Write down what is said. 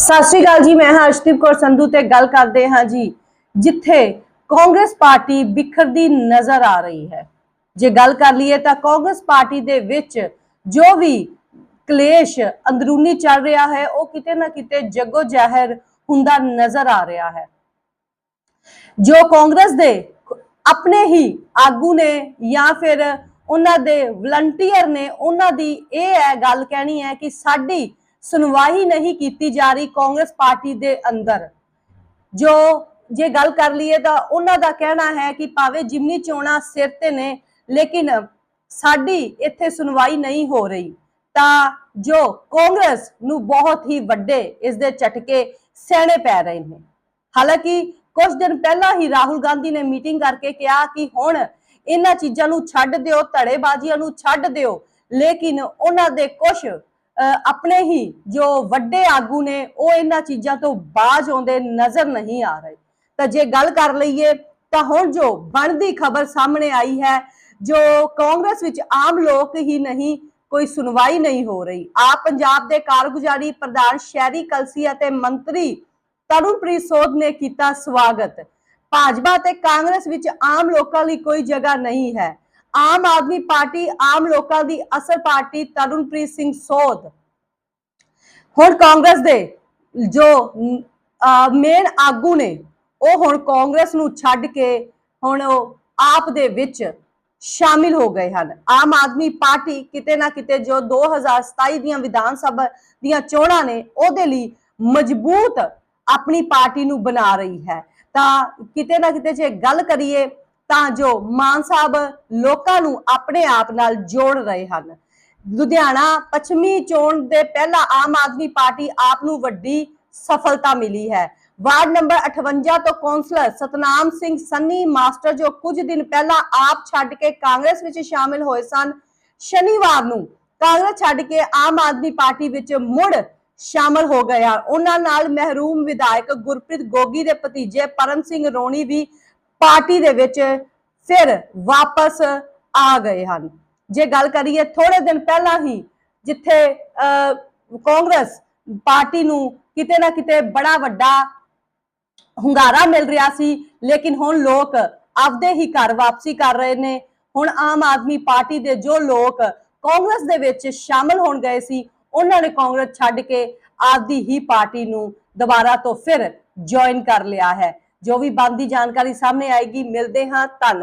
ਸਤਿ ਸ਼੍ਰੀ ਅਕਾਲ ਜੀ, ਮੈਂ ਹਾਂ ਅਰਸ਼ਦੀਪ ਕੌਰ ਸੰਧੂ ਤੇ ਗੱਲ ਕਰਦੇ ਹਾਂ ਜੀ, ਜਿੱਥੇ ਕਾਂਗਰਸ ਪਾਰਟੀ ਬਿਖਰਦੀ ਨਜ਼ਰ ਆ ਰਹੀ ਹੈ। ਜੇ ਗੱਲ ਕਰ ਲਈਏ ਤਾਂ ਕਾਂਗਰਸ ਪਾਰਟੀ ਦੇ ਵਿੱਚ ਜੋ ਵੀ ਕਲੇਸ਼ ਅੰਦਰੂਨੀ ਚੱਲ ਰਿਹਾ ਹੈ, ਉਹ ਕਿਤੇ ਨਾ ਕਿਤੇ ਜੱਗੋ ਜ਼ਾਹਿਰ ਹੁੰਦਾ ਨਜ਼ਰ ਆ ਰਿਹਾ ਹੈ। ਜੋ ਕਾਂਗਰਸ ਦੇ ਆਪਣੇ ਹੀ ਆਗੂ ਨੇ ਜਾਂ ਫਿਰ ਉਹਨਾਂ ਦੇ ਵਲੰਟੀਅਰ ਨੇ, ਉਹਨਾਂ ਦੀ ਇਹ ਹੈ, ਗੱਲ ਕਹਿਣੀ ਹੈ ਕਿ ਸਾਡੀ ਸੁਣਵਾਈ ਨਹੀਂ ਕੀਤੀ ਜਾ ਰਹੀ ਕਾਂਗਰਸ ਪਾਰਟੀ ਦੇ ਅੰਦਰ। ਜੋ ਜੇ ਗੱਲ ਕਰ ਲਈਏ ਤਾਂ ਉਹਨਾਂ ਦਾ ਕਹਿਣਾ ਹੈ ਕਿ ਭਾਵੇਂ ਜਿਮਨੀ ਚੋਣਾਂ ਸਿਰ ਤੇ ਨੇ, ਲੇਕਿਨ ਸਾਡੀ ਇੱਥੇ ਸੁਣਵਾਈ ਨਹੀਂ ਹੋ ਰਹੀ। ਤਾਂ ਜੋ ਕਾਂਗਰਸ ਨੂੰ ਬਹੁਤ ਹੀ ਵੱਡੇ ਇਸ ਦੇ ਝਟਕੇ ਸਹਿਣੇ ਪੈ ਰਹੇ ਨੇ। ਹਾਲਾਂਕਿ ਕੁਝ ਦਿਨ ਪਹਿਲਾਂ ਹੀ ਰਾਹੁਲ ਗਾਂਧੀ ਨੇ ਮੀਟਿੰਗ ਕਰਕੇ ਕਿਹਾ ਕਿ ਹੁਣ ਇਹਨਾਂ ਚੀਜ਼ਾਂ ਨੂੰ ਛੱਡ ਦਿਓ, ਧੜੇਬਾਜ਼ੀਆਂ ਨੂੰ ਛੱਡ ਦਿਓ, ਲੇਕਿਨ ਉਹਨਾਂ ਦੇ ਕੁਝ ਆਪਣੇ ਹੀ ਜੋ ਵੱਡੇ ਆਗੂ ਨੇ, ਉਹ ਇਹਨਾਂ ਚੀਜ਼ਾਂ ਤੋਂ ਬਾਜ਼ ਆਉਂਦੇ ਨਜ਼ਰ ਨਹੀਂ ਆ ਰਹੇ। ਤਾਂ ਜੇ ਗੱਲ ਕਰ ਲਈਏ, ਤਾਂ ਹੁਣ ਜੋ ਬਣਦੀ ਖਬਰ ਸਾਹਮਣੇ ਆਈ ਹੈ, ਜੋ ਕਾਂਗਰਸ ਵਿੱਚ ਆਮ ਲੋਕ ਹੀ ਨਹੀਂ, ਕੋਈ ਸੁਣਵਾਈ ਨਹੀਂ ਹੋ ਰਹੀ। ਆਪ ਪੰਜਾਬ ਦੇ ਕਾਰਗੁਜ਼ਾਰੀ ਪ੍ਰਧਾਨ ਸ਼ਹਿਰੀ ਕਲਸੀ ਅਤੇ ਮੰਤਰੀ ਤਰੁਣਪ੍ਰੀਤ ਸੋਧ ਨੇ ਕੀਤਾ ਸਵਾਗਤ। ਭਾਜਪਾ ਤੇ ਕਾਂਗਰਸ ਵਿੱਚ ਆਮ ਲੋਕਾਂ ਲਈ ਕੋਈ ਜਗ੍ਹਾ ਨਹੀਂ ਹੈ। ਆਮ ਆਦਮੀ ਪਾਰਟੀ ਆਮ ਲੋਕਾਂ ਦੀ ਅਸਲ ਪਾਰਟੀ ਤਰੁਣਪ੍ਰੀਤ ਸਿੰਘ ਸੋਧ ਹੁਣ ਕਾਂਗਰਸ ਦੇ ਜੋ ਮੇਨ ਆਗੂ ਨੇ, ਉਹ ਹੁਣ ਕਾਂਗਰਸ ਨੂੰ ਛੱਡ ਕੇ ਹੁਣ ਉਹ ਆਪ ਦੇ ਵਿੱਚ ਸ਼ਾਮਿਲ ਹੋ ਗਏ ਹਨ। ਆਮ ਆਦਮੀ ਪਾਰਟੀ ਕਿਤੇ ਨਾ ਕਿਤੇ ਜੋ 2027 ਦੀਆਂ ਵਿਧਾਨ ਸਭਾ ਦੀਆਂ ਚੋਣਾਂ ਨੇ, ਉਹਦੇ ਲਈ ਮਜ਼ਬੂਤ ਆਪਣੀ ਪਾਰਟੀ ਨੂੰ ਬਣਾ ਰਹੀ ਹੈ। ਤਾਂ ਕਿਤੇ ਨਾ ਕਿਤੇ ਜੇ ਗੱਲ ਕਰੀਏ ਤਾਂ ਜੋ ਮਾਨ ਸਾਹਿਬ ਲੋਕਾਂ ਨੂੰ ਆਪਣੇ ਆਪ ਨਾਲ ਜੋੜ ਰਹੇ ਹਨ। ਲੁਧਿਆਣਾ ਪੱਛਮੀ ਚੋਣ ਦੇ ਪਹਿਲਾਂ ਆਮ ਆਦਮੀ ਪਾਰਟੀ ਆਪ ਨੂੰ ਵੱਡੀ ਸਫਲਤਾ ਮਿਲੀ ਹੈ। ਵਾਰਡ ਨੰਬਰ 58 ਤੋਂ ਕੌਂਸਲਰ ਸਤਨਾਮ ਸਿੰਘ ਸੰਨੀ, ਮਾਸਟਰ ਜੋ ਕੁਝ ਦਿਨ ਪਹਿਲਾਂ ਆਪ ਛੱਡ ਕੇ ਕਾਂਗਰਸ ਵਿੱਚ ਸ਼ਾਮਿਲ ਹੋਏ ਸਨ, ਸ਼ਨੀਵਾਰ ਨੂੰ ਕਾਂਗਰਸ ਛੱਡ ਕੇ ਆਮ ਆਦਮੀ ਪਾਰਟੀ ਵਿੱਚ ਮੁੜ ਸ਼ਾਮਲ ਹੋ ਗਏ ਹਨ ਉਹਨਾਂ ਨਾਲ ਮਹਿਰੂਮ ਵਿਧਾਇਕ ਗੁਰਪ੍ਰੀਤ ਗੋਗੀ ਦੇ ਭਤੀਜੇ ਪਰਮ ਸਿੰਘ ਰੋਣੀ ਵੀ ਪਾਰਟੀ ਦੇ ਵਿੱਚ ਫਿਰ ਵਾਪਸ ਆ ਗਏ ਹਨ। ਜੇ ਗੱਲ ਕਰੀਏ ਥੋੜੇ ਦਿਨ ਪਹਿਲਾਂ ਹੀ ਜਿੱਥੇ ਅਹ, ਕਾਂਗਰਸ ਪਾਰਟੀ ਨੂੰ ਕਿਤੇ ਨਾ ਕਿਤੇ ਬੜਾ ਵੱਡਾ ਹੁੰਗਾਰਾ ਮਿਲ ਰਿਹਾ ਸੀ ਲੇਕਿਨ ਹੁਣ ਲੋਕ ਆਪਦੇ ਹੀ ਘਰ ਵਾਪਸੀ ਕਰ ਰਹੇ ਨੇ। ਹੁਣ ਆਮ ਆਦਮੀ ਪਾਰਟੀ ਦੇ ਜੋ ਲੋਕ ਕਾਂਗਰਸ ਦੇ ਵਿੱਚ ਸ਼ਾਮਲ ਹੋਣ ਗਏ ਸੀ ਉਹਨਾਂ ਨੇ ਕਾਂਗਰਸ ਛੱਡ ਕੇ ਆਪਦੀ ਹੀ ਪਾਰਟੀ ਨੂੰ ਦੁਬਾਰਾ ਤੋਂ ਫਿਰ ਜੁਆਇਨ ਕਰ ਲਿਆ ਹੈ। ਜੋ ਵੀ ਬੰਦੀ ਜਾਣਕਾਰੀ ਸਾਹਮਣੇ ਆਏਗੀ ਮਿਲਦੇ ਹਾਂ ਧੰਨ